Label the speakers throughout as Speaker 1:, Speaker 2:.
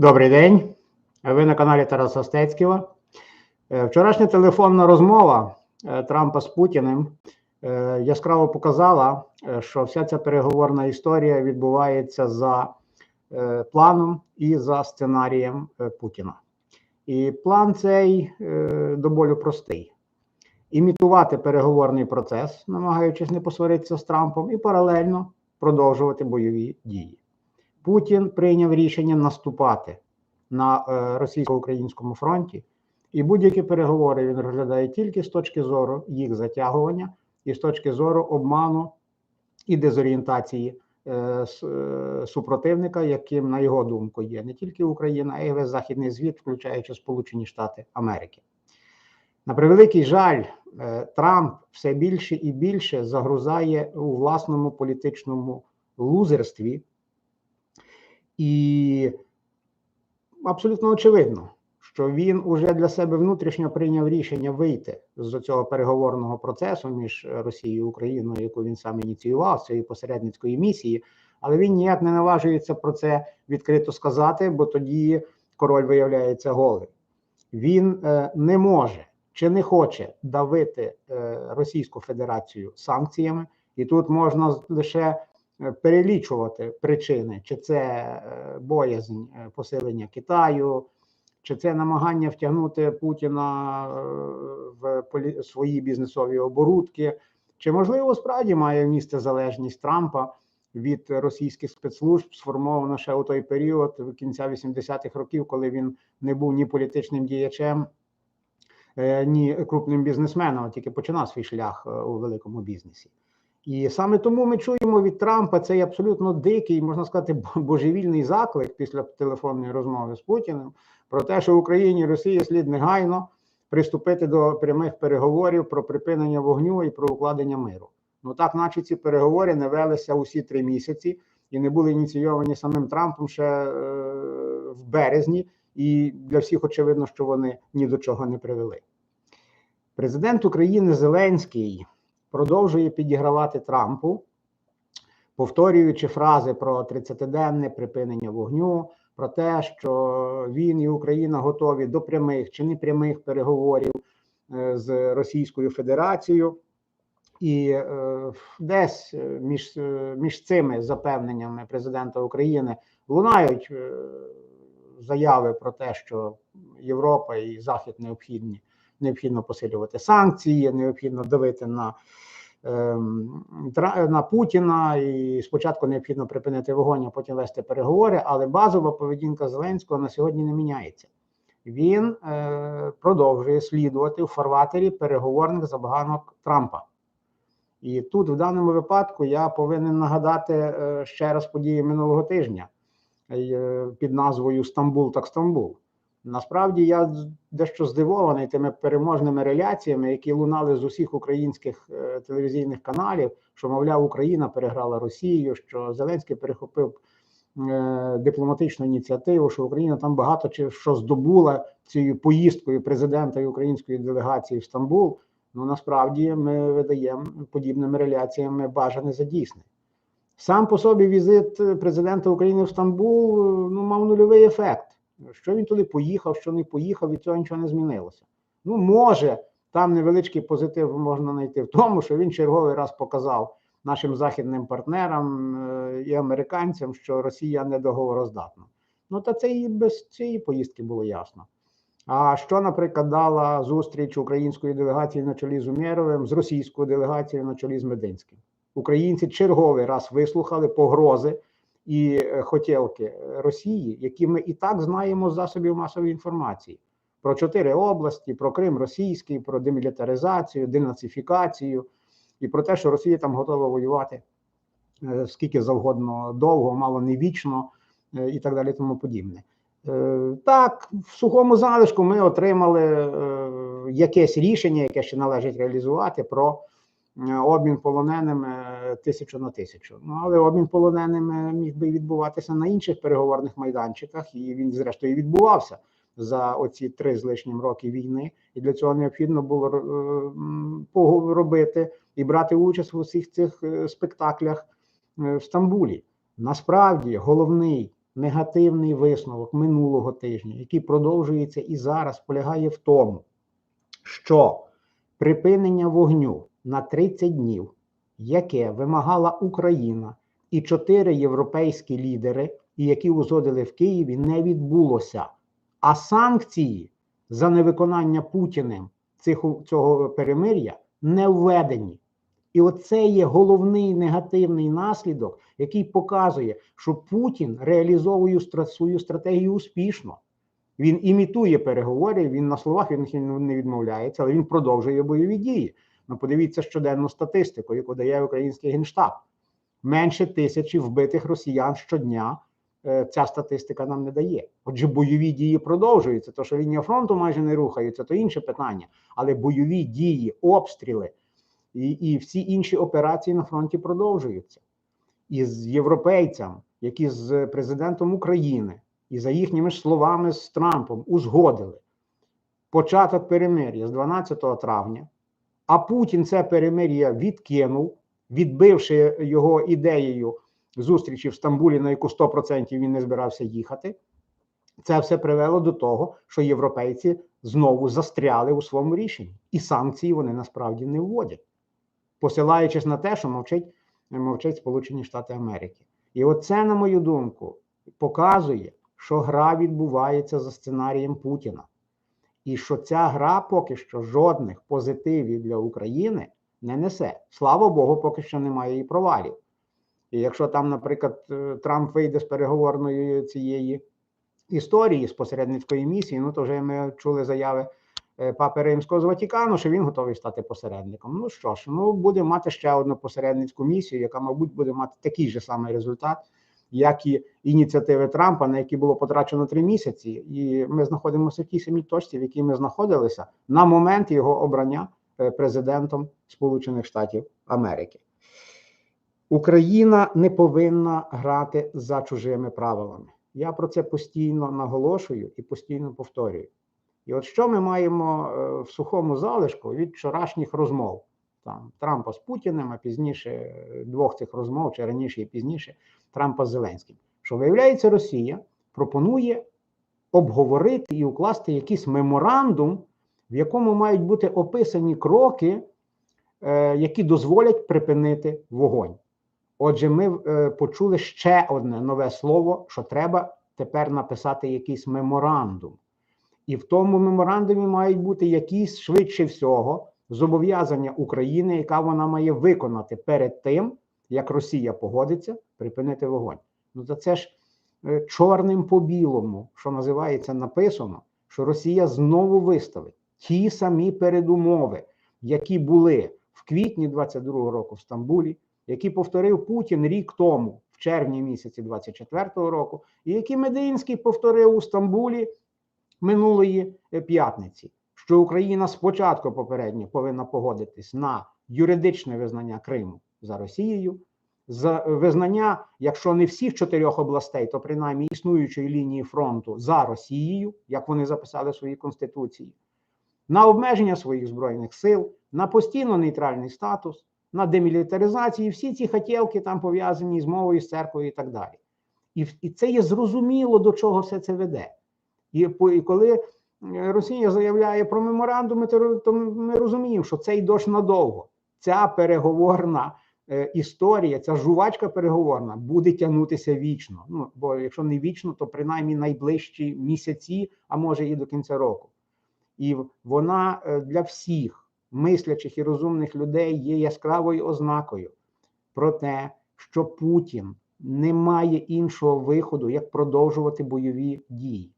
Speaker 1: Добрий день. Ви на каналі Тараса Стецьківа. Е, Вчорашня телефонна розмова е, Трампа з Путіним е, яскраво показала, що вся ця переговорна історія відбувається за планом і за сценарієм Путіна. І план цей до болю простий: імітувати переговорний процес, намагаючись не посваритися з Трампом, і паралельно продовжувати бойові дії. Путін прийняв рішення наступати на е, російсько-українському фронті, і будь-які переговори він розглядає тільки з точки зору їх затягування і з точки зору обману і дезорієнтації е, е, супротивника, яким, на його думку, є не тільки Україна, а й весь західний світ, включаючи Сполучені Штати Америки. На превеликий жаль, Трамп все більше і більше загрузає у власному політичному лузерстві. І абсолютно очевидно, що він уже для себе внутрішньо прийняв рішення вийти з цього переговорного процесу між Росією і Україною, яку він сам ініціював, з цієї посередницької місії, але він ніяк не наважується про це відкрито сказати, бо тоді король виявляється голий. Він е, не може чи не хоче давити е, Російську Федерацію санкціями, і тут можна лише перелічувати причини, чи це е, боязнь е, посилення Китаю, чи це намагання втягнути Путіна е, в свої бізнесові оборудки, чи можливо справді має місце залежність Трампа від російських спецслужб, сформована ще у той період в кінця 80-х років, коли він не був ні політичним діячем, е, ні крупним бізнесменом, а тільки починав свій шлях е, у великому бізнесі. І саме тому ми чуємо від Трампа цей абсолютно дикий, можна сказати, божевільний заклик після телефонної розмови з Путіним про те, що Україні і Росії слід негайно приступити до прямих переговорів про припинення вогню і про укладення миру. Ну так, наче ці переговори не велися усі три місяці і не були ініційовані самим Трампом ще е, в березні, і для всіх очевидно, що вони ні до чого не привели. Президент України Зеленський продовжує підігравати Трампу, повторюючи фрази про 30-денне припинення вогню, про те, що він і Україна готові до прямих чи непрямих переговорів е, з Російською Федерацією. І е, десь е, між, е, між цими запевненнями президента України лунають е, заяви про те, що Європа і Захід необхідні, необхідно посилювати санкції, необхідно давити на, ем, на Путіна, і спочатку необхідно припинити вогонь, а потім вести переговори. Але базова поведінка Зеленського на сьогодні не міняється. Він е, продовжує слідувати у фарватері переговорних забаганок Трампа. І тут, в даному випадку, я повинен нагадати е, ще раз події минулого тижня е, під назвою Стамбул так Стамбул. Насправді я дещо здивований тими переможними реляціями, які лунали з усіх українських е, телевізійних каналів, що, мовляв, Україна переграла Росію, що Зеленський перехопив е, дипломатичну ініціативу, що Україна там багато чи що здобула цією поїздкою президента і української делегації в Стамбул. Ну насправді ми видаємо подібними реляціями бажане за дійсне. Сам по собі візит е, президента України в Стамбул ну, мав нульовий ефект. Що він туди поїхав, що не поїхав, від цього нічого не змінилося. Ну, може, там невеличкий позитив можна знайти в тому, що він черговий раз показав нашим західним партнерам е, і американцям, що Росія не договороздатна. Ну, та це і без цієї поїздки було ясно. А що, наприклад, дала зустріч української делегації на чолі з Умєровим з російською делегацією на чолі з Мединським? Українці черговий раз вислухали погрози і е, хотілки Росії, які ми і так знаємо з засобів масової інформації про чотири області, про Крим російський, про демілітаризацію, денацифікацію і про те, що Росія там готова воювати е, скільки завгодно довго, мало не вічно е, і так далі, тому подібне. Так, в сухому залишку ми отримали якесь рішення, яке ще належить реалізувати про обмін полоненими е, тисячу на тисячу. Ну але обмін полоненими міг би відбуватися на інших переговорних майданчиках, і він, зрештою, відбувався за оці три з лишнім роки війни. І для цього необхідно було е, робити і брати участь в усіх цих е, спектаклях е, в Стамбулі. Насправді головний негативний висновок минулого тижня, який продовжується і зараз, полягає в тому, що припинення вогню на 30 днів, яке вимагала Україна і чотири європейські лідери, і які узгодили в Києві, не відбулося. А санкції за невиконання Путіним цих, цього перемир'я не введені. І оце є головний негативний наслідок, який показує, що Путін реалізовує свою стратегію успішно. Він імітує переговори, він на словах він не відмовляється, але він продовжує бойові дії. Ну, подивіться щоденну статистику, яку дає український генштаб. Менше тисячі вбитих росіян щодня. е, Ця статистика нам не дає. Отже, бойові дії продовжуються. То, що лінія фронту майже не рухається, то інше питання. Але бойові дії, обстріли і, і всі інші операції на фронті продовжуються. І з європейцям, які з президентом України, і за їхніми словами з Трампом узгодили початок перемир'я з 12 травня, а Путін це перемир'я відкинув, відбивши його ідеєю зустрічі в Стамбулі, на яку 100% він не збирався їхати. Це все привело до того, що європейці знову застряли у своєму рішенні, і санкції вони насправді не вводять, посилаючись на те, що мовчить, мовчать Сполучені Штати Америки. І оце, на мою думку, показує, що гра відбувається за сценарієм Путіна, і що ця гра поки що жодних позитивів для України не несе. Слава Богу, поки що немає і провалів. І якщо там, наприклад, е, Трамп вийде з переговорної цієї історії з посередницької місії, ну то вже ми чули заяви е, Папи Римського з Ватикану, що він готовий стати посередником. Ну що ж, ну буде мати ще одну посередницьку місію, яка, мабуть, буде мати такий же самий результат, як і ініціативи Трампа, на які було потрачено три місяці, і ми знаходимося в тій самій точці, в якій ми знаходилися на момент його обрання е, президентом Сполучених Штатів Америки. Україна не повинна грати за чужими правилами. Я про це постійно наголошую і постійно повторюю. І от що ми маємо е, в сухому залишку від вчорашніх розмов там Трампа з Путіним, а пізніше е, двох цих розмов, чи раніше і пізніше Трампа з Зеленським. Що виявляється, Росія пропонує обговорити і укласти якийсь меморандум, в якому мають бути описані кроки, е, які дозволять припинити вогонь. Отже, ми е, почули ще одне нове слово, що треба тепер написати якийсь меморандум. І в тому меморандумі мають бути якісь швидше всього зобов'язання України, яка вона має виконати перед тим, як Росія погодиться припинити вогонь. Ну то це ж е, чорним по білому, що називається, написано, що Росія знову виставить ті самі передумови, які були в квітні 22-го року в Стамбулі, які повторив Путін рік тому, в червні місяці 24-го року, і які Мединський повторив у Стамбулі минулої е, п'ятниці, що Україна спочатку попередньо повинна погодитись на юридичне визнання Криму за Росією, за визнання, якщо не всіх чотирьох областей, то принаймні існуючої лінії фронту за Росією, як вони записали в своїй конституції, на обмеження своїх збройних сил, на постійно нейтральний статус, на демілітаризацію, всі ці хотілки там пов'язані з мовою, з церквою і так далі. І, і це є зрозуміло, до чого все це веде. І, і коли е, Росія заявляє про меморандуми, то, ми розуміємо, що це й дощ надовго. Ця переговорна е, історія, ця жувачка переговорна буде тягнутися вічно. Ну, бо якщо не вічно, то принаймні найближчі місяці, а може і до кінця року. І вона е, для всіх мислячих і розумних людей є яскравою ознакою про те, що Путін не має іншого виходу, як продовжувати бойові дії.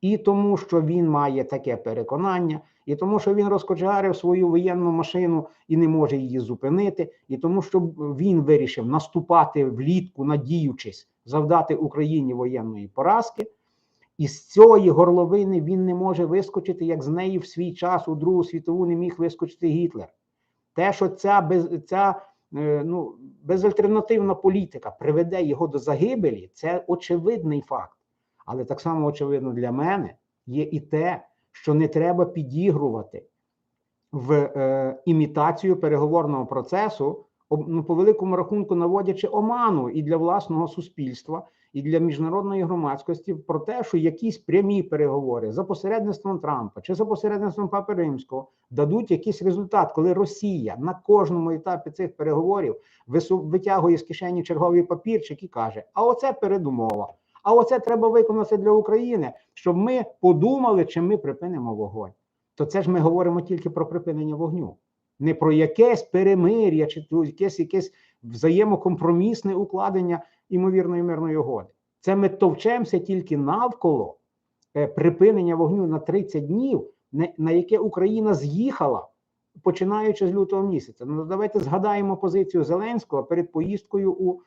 Speaker 1: І тому, що він має таке переконання, і тому, що він розкочегарив свою воєнну машину і не може її зупинити, і тому, що він вирішив наступати влітку, надіючись завдати Україні воєнної поразки. І з цієї горловини він не може вискочити, як з неї в свій час у Другу світову не міг вискочити Гітлер. Те, що ця без ця е, ну, безальтернативна політика приведе його до загибелі, це очевидний факт. Але так само очевидно для мене є і те, що не треба підігрувати в е, імітацію переговорного процесу, ну, по великому рахунку наводячи оману і для власного суспільства, і для міжнародної громадськості про те, що якісь прямі переговори за посередництвом Трампа чи за посередництвом Папи Римського дадуть якийсь результат, коли Росія на кожному етапі цих переговорів витягує з кишені черговий папірчик і каже: А оце передумова. А оце треба виконати для України, щоб ми подумали, чи ми припинимо вогонь. То це ж ми говоримо тільки про припинення вогню, не про якесь перемир'я, чи якесь якесь взаємокомпромісне укладення імовірної мирної угоди. Це ми товчемося тільки навколо е, припинення вогню на 30 днів, на яке Україна з'їхала, починаючи з лютого місяця. Ну давайте згадаємо позицію Зеленського перед поїздкою у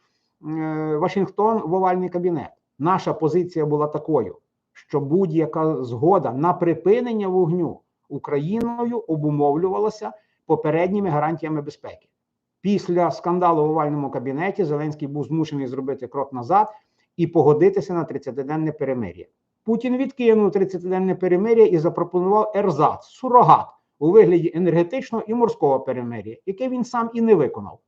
Speaker 1: е, Вашингтон в овальний кабінет. Наша позиція була такою, що будь-яка згода на припинення вогню Україною обумовлювалася попередніми гарантіями безпеки. Після скандалу в овальному кабінеті Зеленський був змушений зробити крок назад і погодитися на 30-денне перемир'я. Путін відкинув 30-денне перемир'я і запропонував ерзац, сурогат у вигляді енергетичного і морського перемир'я, яке він сам і не виконав.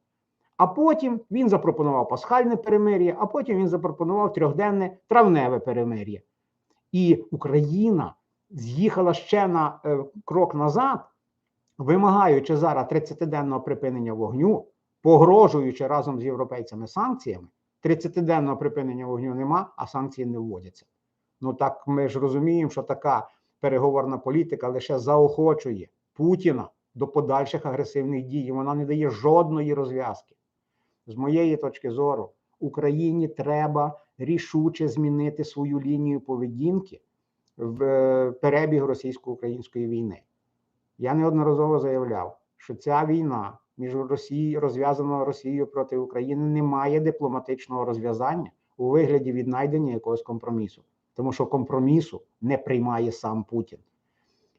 Speaker 1: А потім він запропонував пасхальне перемир'я, а потім він запропонував трьохденне травневе перемир'я. І Україна з'їхала ще на е, крок назад, вимагаючи зараз 30-денного припинення вогню, погрожуючи разом з європейцями санкціями. 30-денного припинення вогню нема, а санкції не вводяться. Ну так ми ж розуміємо, що така переговорна політика лише заохочує Путіна до подальших агресивних дій. Вона не дає жодної розв'язки. З моєї точки зору, Україні треба рішуче змінити свою лінію поведінки в е, перебіг російсько-української війни. Я неодноразово заявляв, що ця війна між Росією, розв'язана Росією проти України, не має дипломатичного розв'язання у вигляді віднайдення якогось компромісу, тому що компромісу не приймає сам Путін.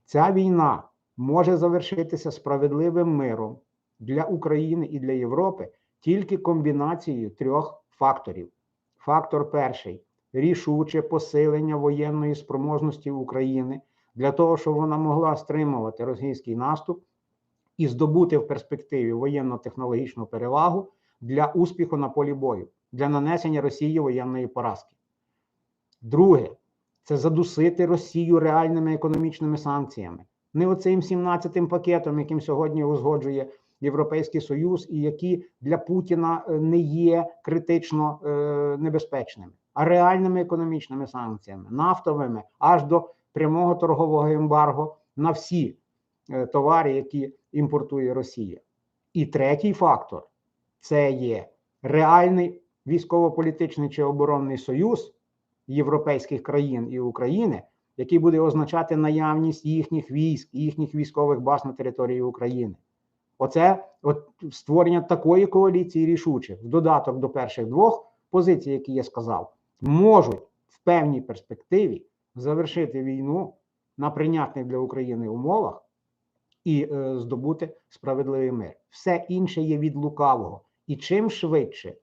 Speaker 1: Ця війна може завершитися справедливим миром для України і для Європи тільки комбінацією трьох факторів. Фактор перший рішуче посилення воєнної спроможності України для того, щоб вона могла стримувати російський наступ і здобути в перспективі воєнно-технологічну перевагу для успіху на полі бою, для нанесення Росії воєнної поразки. Друге, це задусити Росію реальними економічними санкціями, не оцим 17-м пакетом, яким сьогодні узгоджує Європейський Союз, і які для Путіна е, не є критично е, небезпечними, а реальними економічними санкціями, нафтовими, аж до прямого торгового ембарго на всі е, товари, які імпортує Росія. І третій фактор це є реальний військово-політичний чи оборонний союз європейських країн і України, який буде означати наявність їхніх військ, їхніх військових баз на території України. Оце от створення такої коаліції рішучих в додаток до перших двох позицій, які я сказав, можуть в певній перспективі завершити війну на прийнятних для України умовах і е, здобути справедливий мир. Все інше є від лукавого. І чим швидше е,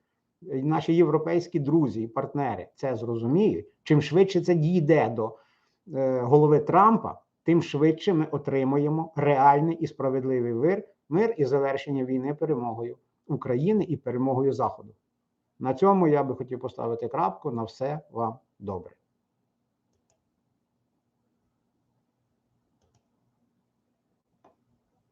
Speaker 1: наші європейські друзі і партнери це зрозуміють, чим швидше це дійде до е, голови Трампа, тим швидше ми отримаємо реальний і справедливий мир, мир і завершення війни перемогою України і перемогою Заходу. На цьому я би хотів поставити крапку. На все вам добре.